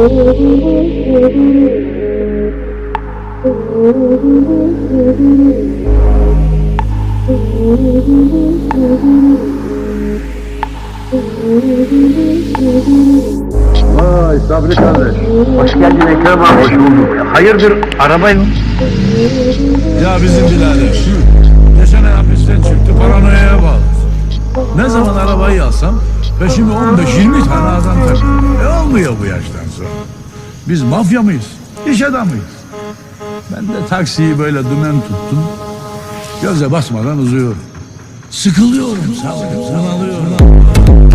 Vay Sabri kardeş. Hoş geldin Ekrem abi. Hoş bulduk. Hayırdır arabayla? Ya bizim birader. Geçen ay hapisten çıktı paranoyaya bağlı. Ne zaman arabayı alsam peşime 15-20 tane adam takıyor. E olmuyor bu sonra. Biz mafya mıyız? İş adamıyız. Ben de taksiyi böyle dümen tuttum. Göze basmadan uzuyorum. Sıkılıyorum sabırım, sıkılıyorum.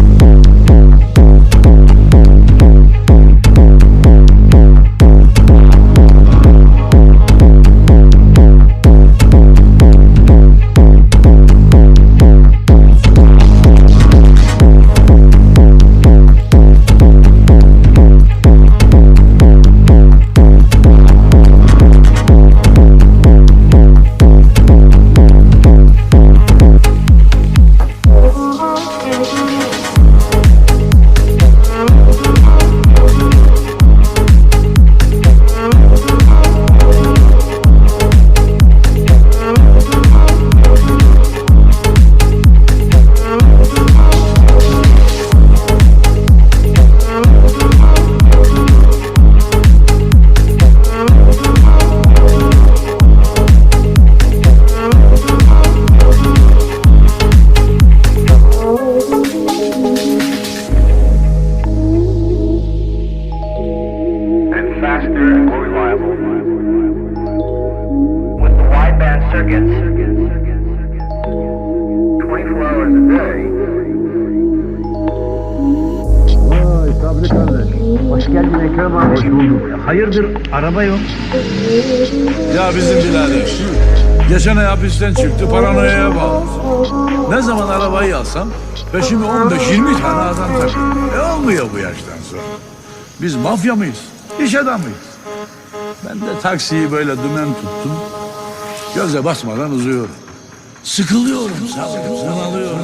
Hoş geldin Ekrem abi. Hoş bulduk. Hayırdır araba yok? Ya bizim birader. Geçen ay hapisten çıktı paranoyaya bağlı. Ne zaman arabayı alsam peşime 15-20 tane adam takıyor. E olmuyor bu yaştan sonra. Biz mafya mıyız? İş adamıyız. Ben de taksiyi böyle dümen tuttum. Göze basmadan uzuyorum. Sıkılıyorum sabırım, sıkılıyorum.